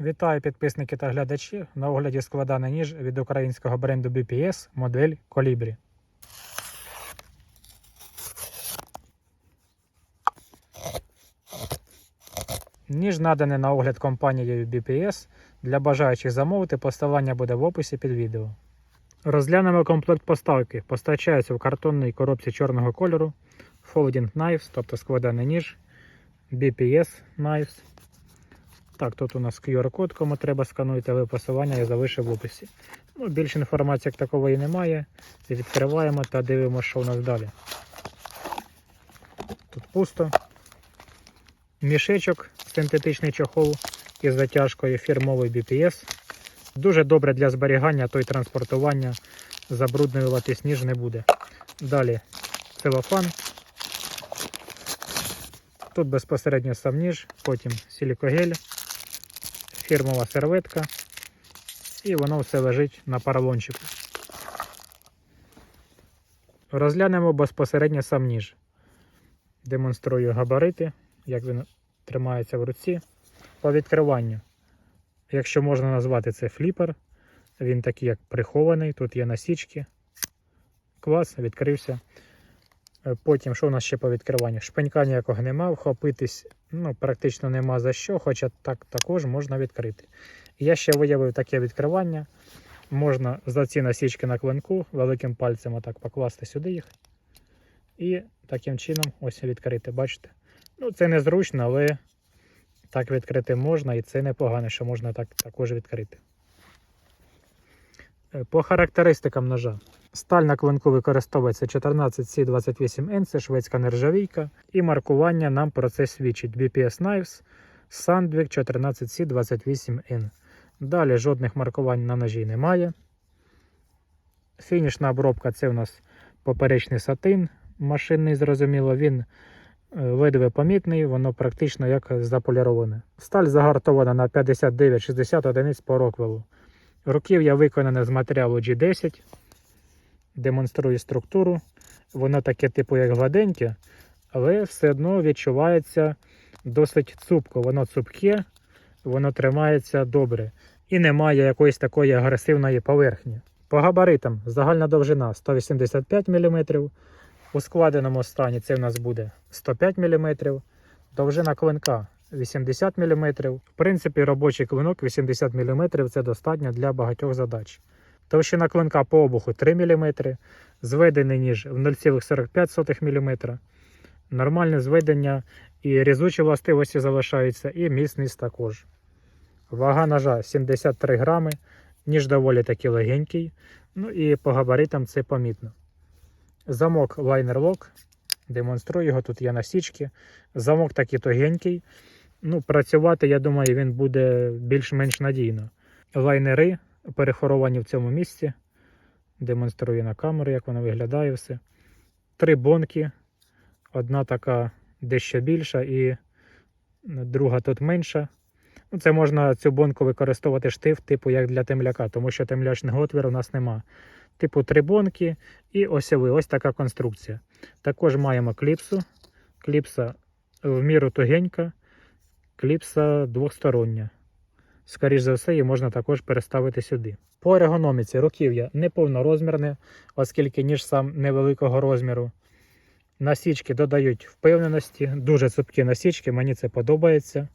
Вітаю підписники та глядачі. На огляді складаний ніж від українського бренду BPS модель Colibri. Ніж наданий на огляд компанією BPS. Для бажаючих замовити посилання буде в описі під відео. Розглянемо комплект поставки. Постачається в картонній коробці чорного кольору. Folding Knives, тобто складаний ніж. BPS Knives. Так, тут у нас QR-код, кому треба скануйте, але посилання я залишив в описі. Ну, більше інформації як такової немає. Відкриваємо та дивимося, що у нас далі. Тут пусто. Мішечок, синтетичний чохол із затяжкою фірмовий BPS. Дуже добре для зберігання, то й транспортування. Забруднювати сніж не буде. Далі целофан. Тут безпосередньо сам ніж, потім силікогель, фірмова серветка, і воно все лежить на поролончику. Розглянемо безпосередньо сам ніж. Демонструю габарити, як він тримається в руці. По відкриванню, якщо можна назвати це фліпер, він такий як прихований, тут є насічки. Клас, відкрився. Е, Потім, що у нас ще по відкриванню? Шпенька ніякого нема, вхопитись ну, практично нема за що, хоча так також можна відкрити. Я ще виявив таке відкривання. Можна за ці насічки на клинку великим пальцем отак покласти сюди їх. І таким чином ось відкрити. Бачите? Ну, це незручно, але так відкрити можна, і це непогано, що можна так також відкрити. Е, По характеристикам ножа. Сталь на клинку використовується 14C28N, це шведська нержавійка. І маркування нам про це свідчить BPS Knives Sandvik 14C28N. Далі жодних маркувань на ножі немає. Фінішна обробка це у нас поперечний сатин. Машинний, зрозуміло, він е, ледве помітний, воно практично як заполіроване. Сталь загартована на 59-60 одиниць по роквелу. Руків'я виконане з матеріалу G10 демонструю структуру. Воно таке, типу, як гладеньке, але все одно відчувається досить цупко. Воно цупке, воно тримається добре. І немає якоїсь такої агресивної поверхні. По габаритам загальна довжина 185 мм. У складеному стані це в нас буде 105 мм. Довжина клинка 80 мм. В принципі, робочий клинок 80 мм це достатньо для багатьох задач. Товщина клинка по обуху 3 мм, зведений ніж в 0,45 мм. Нормальне зведення і різучі властивості залишаються, і міцність також. Вага ножа 73 грами, ніж доволі таки легенький. Ну і по габаритам це помітно. Замок лайнер лок. Демонструю його, тут є насічки. Замок такий тогенький. Ну, працювати, я думаю, він буде більш-менш надійно. Лайнери перехоровані в цьому місці. Демонструю на камеру, як воно виглядає все. Три бонки. Одна така дещо більша і друга тут менша. Ну, Це можна цю бонку використовувати штифт, типу як для темляка, тому що темлячного отвіру у нас нема. Типу три бонки і осьовий. Ось така конструкція. Також маємо кліпсу. Кліпса в міру тугенька, кліпса двостороння. Скоріше за все, її можна також переставити сюди. По ергономіці руків'я не повнорозмірне, оскільки ніж сам невеликого розміру. Насічки додають впевненості, дуже цупкі насічки, мені це подобається.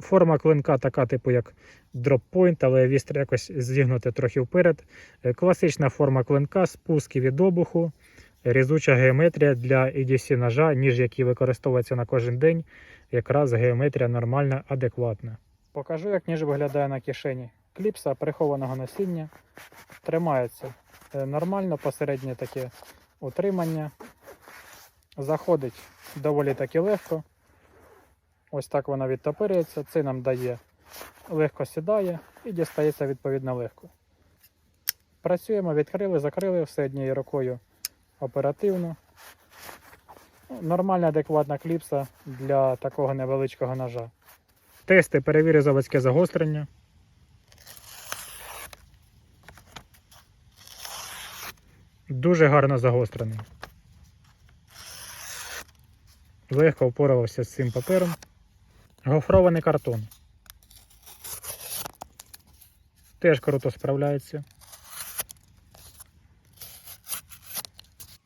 Форма клинка така, типу як дроппойнт, але вістр якось зігнути трохи вперед. Класична форма клинка, спуски від обуху, різуча геометрія для EDC ножа, ніж який використовується на кожен день. Якраз геометрія нормальна, адекватна. Покажу, як ніж виглядає на кишені. Кліпса прихованого носіння тримається е, нормально, посереднє таке утримання. Заходить доволі таки легко. Ось так вона відтопирюється. Це нам дає легко сідає і дістається відповідно легко. Працюємо, відкрили, закрили все однією рукою оперативно. Ну, Нормальна адекватна кліпса для такого невеличкого ножа. Тести перевірю заводське загострення. Дуже гарно загострений. Легко впорався з цим папером. Гофрований картон. Теж круто справляється.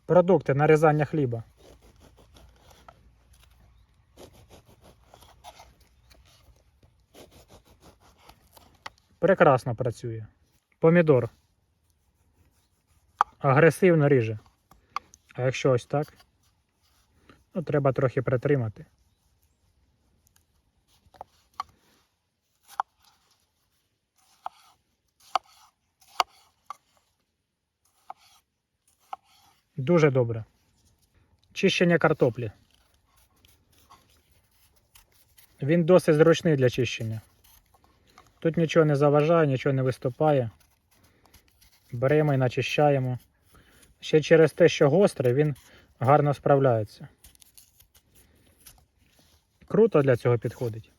Продукти нарізання хліба. Прекрасно працює. Помідор. Агресивно ріже. А якщо ось так, ну, треба трохи притримати. Дуже добре. Чищення картоплі. Він досить зручний для чищення. Тут нічого не заважає, нічого не виступає. Беремо і начищаємо. Ще через те, що гострий, він гарно справляється. Круто для цього підходить.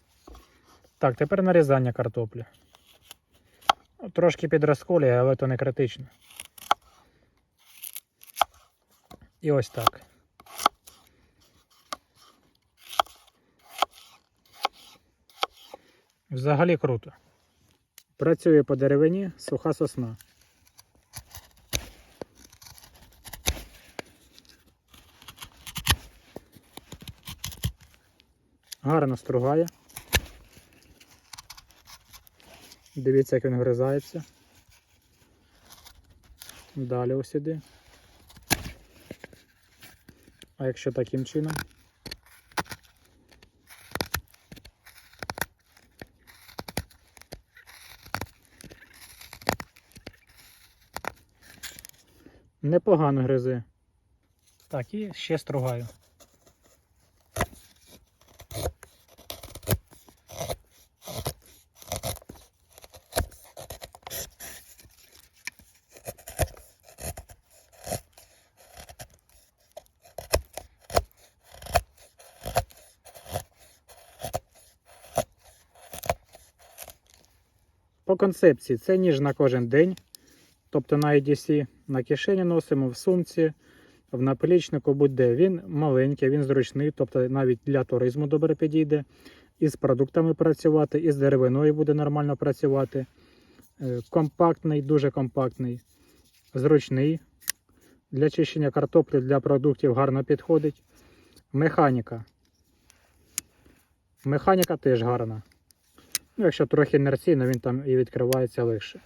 Так, тепер нарізання картоплі. Трошки підрозколює, але то не критично. І ось так. Взагалі круто. Працює по деревині суха сосна. Гарно стругає. Дивіться, як він гризається. Далі ось сюди. А якщо таким чином? Непогано гризи. Так, і ще стругаю. По концепції це ніж на кожен день. Тобто на EDC на кишені носимо, в сумці, в наплічнику будь-де. Він маленький, він зручний, тобто навіть для туризму добре підійде. І з продуктами працювати, і з деревиною буде нормально працювати. Е, Компактний, дуже компактний, зручний. Для чищення картоплі, для продуктів гарно підходить. Механіка. Механіка теж гарна. Ну, якщо трохи інерційно, він там і відкривається легше.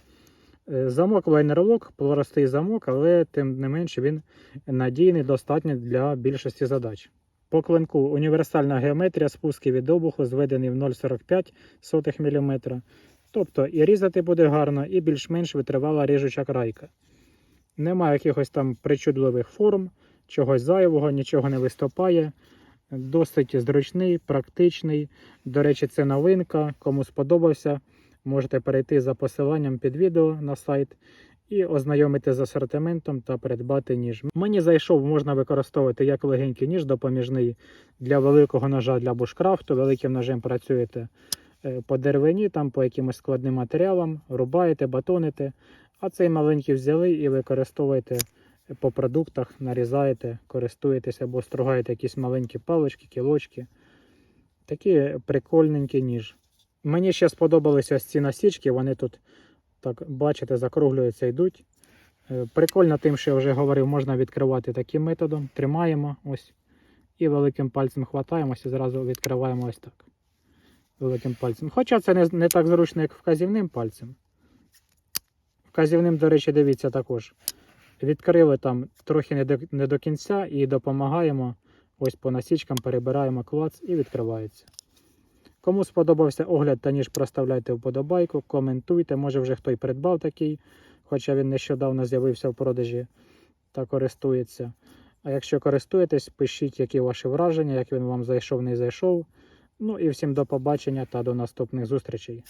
Е, Замок лайнерлок, простий замок, але тим не менше він надійний, достатньо для більшості задач. По клинку універсальна геометрія спуски від обуху зведений в 0,45 мм. Тобто і різати буде гарно, і більш-менш витривала ріжуча крайка. Немає якихось там причудливих форм, чогось зайвого, нічого не виступає. Досить зручний, практичний. До речі, це новинка. Кому сподобався, можете перейти за посиланням під відео на сайт і ознайомити з асортиментом та придбати ніж. Мені зайшов, можна використовувати як легенький ніж допоміжний для великого ножа для бушкрафту. Великим ножем працюєте е, по деревині, там по якимось складним матеріалам, рубаєте, батоните. А цей маленький взяли і використовуєте по продуктах, нарізаєте, користуєтеся або стругаєте якісь маленькі палички, кілочки. Такі прикольненькі ніж. Мені ще сподобались ось ці насічки, вони тут, так, бачите, закруглюються йдуть. Е, Прикольно тим, що я вже говорив, можна відкривати таким методом. Тримаємо ось і великим пальцем хватаємося і зразу відкриваємо ось так. Великим пальцем. Хоча це не, не так зручно, як вказівним пальцем. Вказівним, до речі, дивіться також. Відкрили там трохи не до, не до кінця і допомагаємо. Ось по насічкам перебираємо клац і відкривається. Кому сподобався огляд та ніж, проставляйте вподобайку, коментуйте, може вже хто й придбав такий, хоча він нещодавно з'явився в продажі та користується. А якщо користуєтесь, пишіть, які ваші враження, як він вам зайшов, не зайшов. Ну і всім до побачення та до наступних зустрічей.